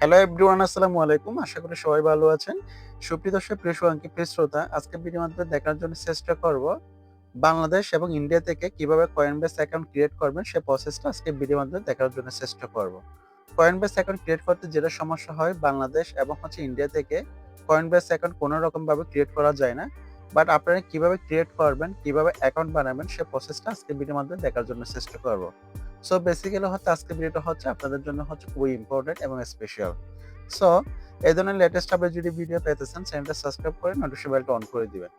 Hello everyone আসসালামু আলাইকুম। আশা করি সবাই ভালো আছেন। সুপ্রিয় দর্শক, প্রিয় সুয়াঙ্কি প্রিয় শ্রোতা আজকে ভিডিওর মাধ্যমে দেখার জন্য চেষ্টা করব বাংলাদেশ এবং ইন্ডিয়া থেকে কীভাবে কয়েন বেস অ্যাকাউন্ট ক্রিয়েট করবেন, সে প্রসেসটা আজকে ভিডিওর মাধ্যমে দেখার জন্য চেষ্টা করব। কয়েন বেস অ্যাকাউন্ট ক্রিয়েট করতে যেটা সমস্যা হয় বাংলাদেশ এবং হচ্ছে ইন্ডিয়া থেকে কয়েন বেস অ্যাকাউন্ট কোনো রকম ভাবে ক্রিয়েট করা যায় না। বাট আপনারা কীভাবে ক্রিয়েট করবেন, কীভাবে অ্যাকাউন্ট বানাবেন, সে প্রসেসটা আজকে ভিডিওর মাধ্যমে দেখার জন্য চেষ্টা করব। সো বেসিক্যালি হচ্ছে আজকে ভিডিওটা হচ্ছে আপনাদের জন্য হচ্ছে খুবই ইম্পর্টেন্ট এবং স্পেশাল সো এই ধরনের লেটেস্ট আপডেট যদি ভিডিও পেতে চান চ্যানেলটা সাবস্ক্রাইব করে নোটিফিকেশন বেলটা অন করে দিবেন।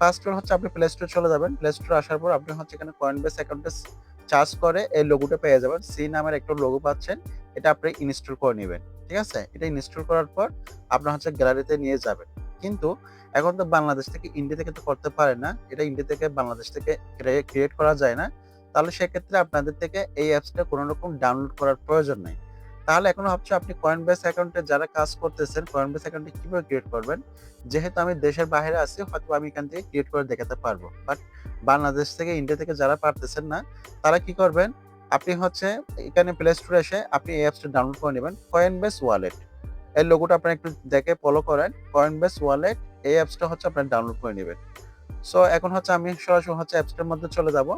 ফার্স্ট হচ্ছে, আপনি প্লে স্টোর চলে যাবেন। প্লে স্টোর আসার পর আপনি হচ্ছে এখানে কয়েন বেস অ্যাকাউন্টে চার্জ করে এই লোগোটা পেয়ে যাবেন। সি নামের একটা লোগো পাচ্ছেন, এটা আপনি ইনস্টল করে নেবেন। ঠিক আছে? এটা ইনস্টল করার পর আপনার হচ্ছে গ্যালারিতে নিয়ে যাবেন। কিন্তু এখন তো বাংলাদেশ থেকে ইন্ডিয়া থেকে তো করতে পারে না। এটা ইন্ডিয়া থেকে বাংলাদেশ থেকে ক্রিয়েট করা যায় না। তাহলে সেক্ষেত্রে আপনাদের থেকে এই অ্যাপসটা কোনো রকম ডাউনলোড করার প্রয়োজন নেই। তাহলে এখন হচ্ছে আপনি কয়েন বেস অ্যাকাউন্টে যারা কাজ করতেছেন কয়েন বেস অ্যাকাউন্টে কীভাবে ক্রিয়েট করবেন? যেহেতু আমি দেশের বাইরে আছি, হয়তো আমি এখান থেকে ক্রিয়েট করে দেখাতে পারব। বাট বাংলাদেশ থেকে ইন্ডিয়া থেকে যারা পারতেছেন না, তারা কি করবেন? আপনি হচ্ছে এখানে প্লে স্টোরে এসে আপনি এই অ্যাপসটা ডাউনলোড করে নেবেন কয়েন বেস ওয়ালেট এই লোগোটা আপনারা একটু দেখে ফলো করেন। কয়েন বেস ওয়ালেট এই অ্যাপসটা হচ্ছে আপনারা ডাউনলোড করে নেবেন। সো এখন হচ্ছে আমি সরাসরি হচ্ছে অ্যাপসটার মধ্যে চলে যাব।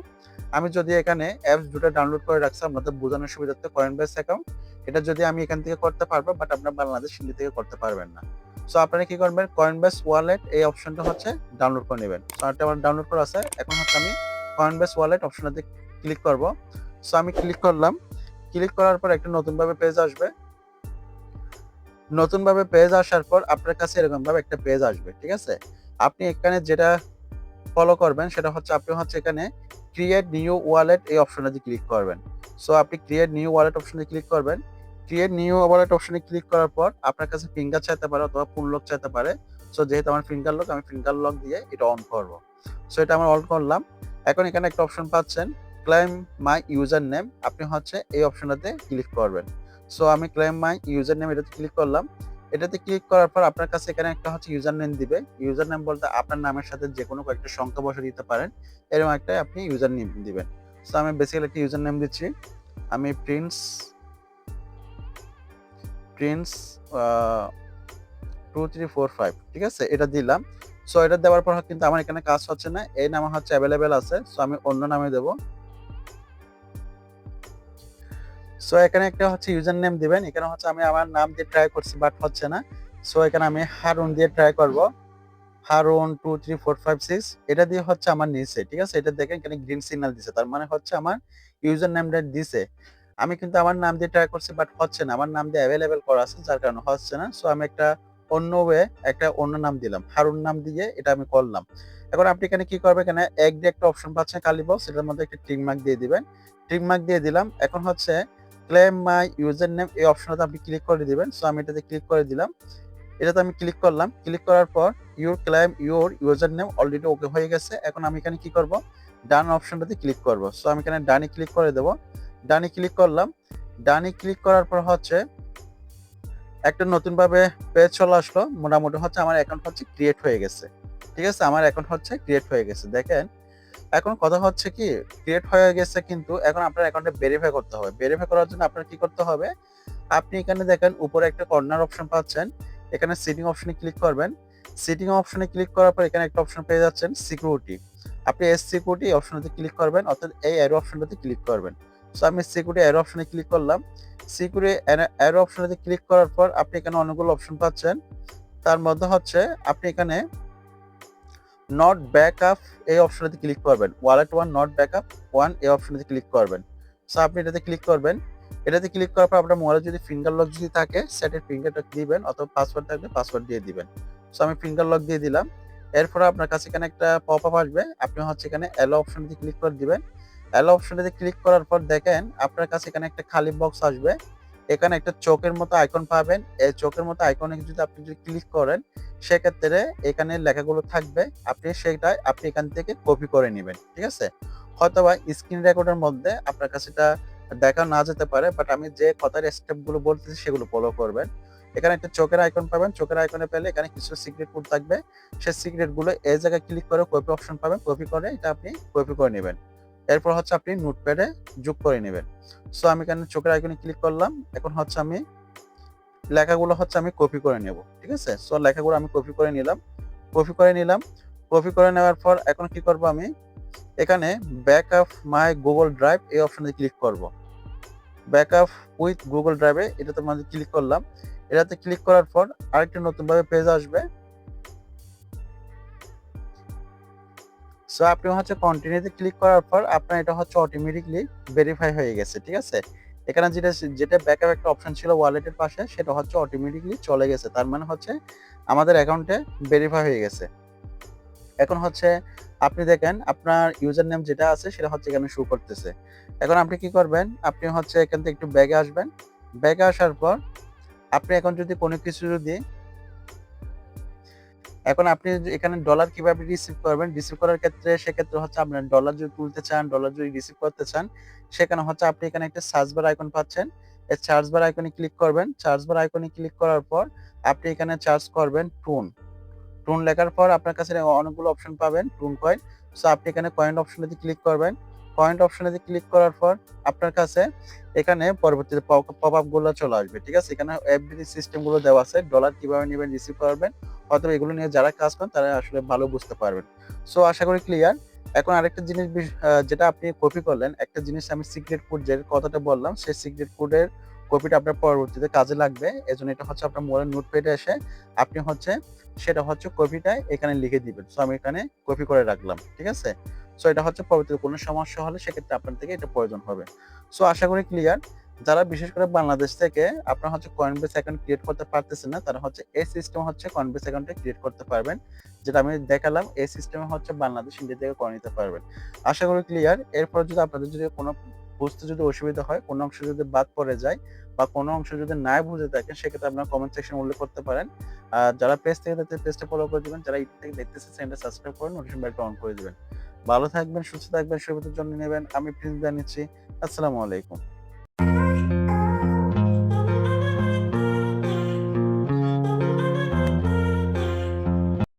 আমি যদি এখানে অ্যাপস দুটো ডাউনলোড করে রাখছি, আপনাদের বোঝানোর সুবিধার্থে কয়েন বেস অ্যাকাউন্ট এটা যদি আমি এখান থেকে করতে পারব বাট আপনার বাংলাদেশ হিন্দি থেকে করতে পারবেন না। সো আপনারা কি করবেন? কয়েন বেস ওয়ালেট এই অপশনটা হচ্ছে ডাউনলোড করে নেবেন। সো এটা আমার ডাউনলোড করা আছে। এখন হচ্ছে আমি কয়েন বেস ওয়ালেট অপশনটাতে ক্লিক করব। সো আমি ক্লিক করলাম। ক্লিক করার পর একটা নতুনভাবে পেজ আসবে। নতুনভাবে পেজ আসার পর আপনার কাছে এরকম ভাবে একটা পেজ আসবে, ঠিক আছে? আপনি এখানে যেটা ফলো করবেন সেটা হচ্ছে, আপনি হচ্ছে এখানে ক্রিয়েট নিউ ওয়ালেট এই অপশনে ক্লিক করবেন। সো আপনি ক্রিয়েট নিউ ওয়ালেট অপশনে ক্লিক করবেন। ক্রিয়েট নিউ ওয়ালেট অপশনে ক্লিক করার পর আপনার কাছে ফিঙ্গার চাইতে পারে অথবা ফোন লক চাইতে পারে। সো যেহেতু আমার ফিঙ্গার লক আমি ফিঙ্গার লক দিয়ে এটা অন করব। সো এটা আমার অন করলাম। এখন এখানে একটা অপশন পাচ্ছেন ক্লাইম মাই ইউজার নেম আপনি হচ্ছে এই অপশনটাতে ক্লিক করবেন। সো আমি ক্লেম মাই ইউজার নেম এটাতে ক্লিক করলাম। এটাতে ক্লিক করার পর আপনার কাছে এখানে একটা হচ্ছে ইউজার নেম দিবে। ইউজার নেম বলতে আপনার নামের সাথে যে কোনো কয়েকটা সংখ্যা বসে দিতে পারেন। এরকম একটা আপনি ইউজার নেম দিবেন। সো আমি বেসিক্যালি একটা ইউজার নেম দিচ্ছি। আমি Prince Prince two three four five ঠিক আছে? এটা দিলাম। সো এটা দেওয়ার পর কিন্তু আমার এখানে কাজ হচ্ছে না। এই নাম হচ্ছে অ্যাভেলেবেল আছে। সো আমি অন্য নামে দেবো। সো এখানে একটা হচ্ছে ইউজার নেম দিবেন। এখানে হচ্ছে আমি আমার নাম দিয়ে ট্রাই করছি বাট হচ্ছে না। সো এখানে আমি হারুন দিয়ে ট্রাই করব। Harun two three four five six এটা দিয়ে হচ্ছে আমার নিচে, ঠিক আছে? এটা দেখেন, এখানে গ্রিন সিগন্যাল দিছে। তার মানে হচ্ছে আমার ইউজার নেমটা দিছে। আমি কিন্তু আমার নাম দিয়ে ট্রাই করছি বাট হচ্ছে না। আমার নাম দিয়ে অ্যাভেলেবেল করা আছে, যার কারণে হচ্ছে না। সো আমি একটা অন্য ওয়ে একটা অন্য নাম দিলাম। হারুন নাম দিয়ে এটা আমি করলাম। এখন আপনি এখানে কি করবেন? এখানে এক দিয়ে একটা অপশন পাচ্ছেন কালি বক্স। এটার মধ্যে একটা টিক মার্ক দিয়ে দিবেন। টিক মার্ক দিয়ে দিলাম। এখন হচ্ছে ক্লেম মাই ইউজার নেম এই অপশনটাতে আপনি ক্লিক করে দিবেন। সো আমি এটাতে ক্লিক করে দিলাম। এটাতে আমি ক্লিক করলাম। ক্লিক করার পর your claim your user name already okay হয়ে গেছে। এখন আমি এখানে কি করব? ডান অপশনটাতে ক্লিক করব। সো আমি এখানে ডানে ক্লিক করে দেব। ডানে ক্লিক করলাম। ডানে ক্লিক করার পর হচ্ছে একটা নতুনভাবে পেজ চলে আসলো। মোটামুটি হচ্ছে আমার অ্যাকাউন্ট হচ্ছে ক্রিয়েট হয়ে গেছে। ঠিক আছে? আমার অ্যাকাউন্ট হচ্ছে ক্রিয়েট হয়ে গেছে। দেখেন এখন কথা হচ্ছে কি ক্রিয়েট হয়ে গেছে কিন্তু এখন আপনার অ্যাকাউন্টে ভেরিফাই করতে হবে। ভেরিফাই করার জন্য আপনার কি করতে হবে? আপনি এখানে দেখেন উপরে একটা কর্নার অপশন পাচ্ছেন, এখানে সিটিং অপশনে ক্লিক করবেন। সিটিং অপশনে ক্লিক করার পর এখানে একটা অপশন পেয়ে যাচ্ছেন সিকিউরিটি আপনি এস সিকিউরিটি অপশনটাতে ক্লিক করবেন, অর্থাৎ এই অ্যারো অপশনটাতে ক্লিক করবেন। সো আমি সিকিউরিটি অ্যারো অপশনে ক্লিক করলাম। সিকিউরিটি অ্যারো অপশনটাতে ক্লিক করার পর আপনি এখানে অনেকগুলো অপশন পাচ্ছেন। তার মধ্যে হচ্ছে, আপনি এখানে নট ব্যাক আপ এই অপশনটাতে ক্লিক করবেন। Wallet one not back up one এই অপশনটাতে ক্লিক করবেন। সো আপনি এটাতে ক্লিক করবেন। এটাতে ক্লিক করার পর আপনার মোবাইলে যদি ফিঙ্গার লক যদি থাকে সেটের ফিঙ্গারটা দিবেন অথবা পাসওয়ার্ড থাকলে পাসওয়ার্ড দিয়ে দিবেন। সো আমি ফিঙ্গার লক দিয়ে দিলাম। এরপরে আপনার কাছে এখানে একটা পপ আপ আসবে। আপনি হচ্ছে এখানে অ্যালো অপশনটাতে ক্লিক করে দিবেন। অ্যালো অপশনটাতে ক্লিক করার পর দেখেন আপনার কাছে এখানে একটা খালি বক্স আসবে। এখানে একটা চোখের মতো আইকন পাবেন। এই চোখের মতো আইকনে যদি আপনি যদি ক্লিক করেন, সেক্ষেত্রে এখানে লেখাগুলো থাকবে। আপনি সেটা আপনি এখান থেকে কপি করে নেবেন, ঠিক আছে? হয়তোবা স্ক্রিন রেকর্ডের মধ্যে আপনার কাছে এটা দেখা না যেতে পারে বাট আমি যে কথার স্টেপগুলো বলতেছি সেগুলো ফলো করবেন। এখানে একটা চোখের আইকন পাবেন। চোখের আইকনে পেলে এখানে কিছু সিক্রেট কোড থাকবে। সেই সিক্রেটগুলো এই জায়গায় ক্লিক করে কপি অপশন পাবেন। কপি করে এটা আপনি কপি করে নেবেন। এরপর হচ্ছে আপনি নোটপ্যাডে যোগ করে নেবেন। সো আমি এখানে চোখের আইকনে ক্লিক করলাম। এখন হচ্ছে আমি লেখাগুলো হচ্ছে আমি কপি করে নেব, ঠিক আছে? সো লেখাগুলো আমি কপি করে নিলাম। কপি করে নিলাম। কপি করে নেওয়ার পর এখন কি করব আমি? এখানে back up my Google Drive এই অপশনে ক্লিক করব। ব্যাক আপ উইথ গুগল ড্রাইভে এটাতে মানে ক্লিক করলাম। এটাতে ক্লিক করার পর আরেকটা নতুনভাবে পেজ আসবে। সো আপনি হচ্ছে কন্টিনিউতে ক্লিক করার পর আপনার এটা হচ্ছে অটোমেটিকলি ভেরিফাই হয়ে গেছে, ঠিক আছে? এখানে যেটা যেটা ব্যাকআপ একটা অপশন ছিল ওয়ালেটের পাশে, সেটা হচ্ছে অটোমেটিকলি চলে গেছে। তার মানে হচ্ছে আমাদের অ্যাকাউন্টে ভেরিফাই হয়ে গেছে। এখন হচ্ছে আপনি দেখেন, আপনার ইউজার নেম যেটা আছে, সেটা হচ্ছে এখানে শো করতেছে। এখন আপনি কি করবেন? আপনি হচ্ছে এখান থেকে একটু ব্যাগে আসবেন। ব্যাগে আসার পর আপনি এখন যদি কোনো কিছু যদি এখন আপনি এখানে ডলার কীভাবে রিসিভ করবেন রিসিভ করার ক্ষেত্রে সেক্ষেত্রে হচ্ছে আপনার ডলার যদি তুলতে চান ডলার যদি রিসিভ করতে চান, সেখানে হচ্ছে আপনি এখানে একটা সার্চ বার আইকন পাচ্ছেন। এই চার্জ বার আইকনে ক্লিক করবেন। চার্জ বার আইকনে ক্লিক করার পর আপনি এখানে চার্জ করবেন টুন টুন লেখার পর আপনার কাছে অনেকগুলো অপশন পাবেন টুন কয়েন সো আপনি এখানে কয়েন অপশনে ক্লিক করবেন। পয়েন্ট অপশনে ক্লিক করার পর আপনার কাছে এখানে পরবর্তীতে পপ আপগুলো চলে আসবে, ঠিক আছে? এখানে এফডি সিস্টেমগুলো দেওয়া আছে। ডলার কীভাবে নেবেন রিসিভ করবেন। অথবা এগুলো নিয়ে যারা কাজ করেন, তারা আসলে ভালো বুঝতে পারবেন। সো আশা করি ক্লিয়ার এখন আরেকটা জিনিস যেটা আপনি কপি করলেন, একটা জিনিস আমি সিক্রেট কোড যে কথাটা বললাম, সেই সিক্রেট কোডের কপিটা আপনার পরবর্তীতে কাজে লাগবে। এজন্য এটা হচ্ছে আপনার মোবাইল নোটপ্যাডে এসে আপনি হচ্ছে সেটা হচ্ছে কপিটা এখানে লিখে দিবেন। সো আমি এখানে কপি করে রাখলাম, ঠিক আছে? সো এটা হচ্ছে পরবর্তীতে কোনো সমস্যা হলে সেক্ষেত্রে আপনার থেকে এটা প্রয়োজন হবে। সো আশা করি ক্লিয়ার যারা বিশেষ করে বাংলাদেশ থেকে, আপনার হচ্ছে কয়েনবেস অ্যাকাউন্ট ক্রিয়েট করতে পারতেছেন না, তারা হচ্ছে এই সিস্টেম হচ্ছে কয়েনবেস অ্যাকাউন্টে ক্রিয়েট করতে পারবেন, যেটা আমি দেখালাম, এই সিস্টেমে হচ্ছে বাংলাদেশ ইন্ডিয়া থেকে করে নিতে পারবেন। আশা করি ক্লিয়ার এরপর যদি আপনাদের যদি কোনো বুঝতে যদি অসুবিধা হয়, কোনো অংশ যদি বাদ পড়ে যায়, বা কোনো অংশ যদি না বুঝে থাকেন সেক্ষেত্রে আপনারা কমেন্ট সেকশন উল্লেখ করতে পারেন। আর যারা পেজ থেকে দেখতে পেজটা ফলো করে দেবেন, যারা ইউটিউব থেকে দেখতেছে চ্যানেলটা সাবস্ক্রাইব করে নোটিফিকেশন বেলটা অন করে দিবেন। ভালো থাকবেন, সুস্থ থাকবেন, সুবিধার জন্য নেবেন। আমি প্রিন্স জানিয়েছি আসসালামু আলাইকুম।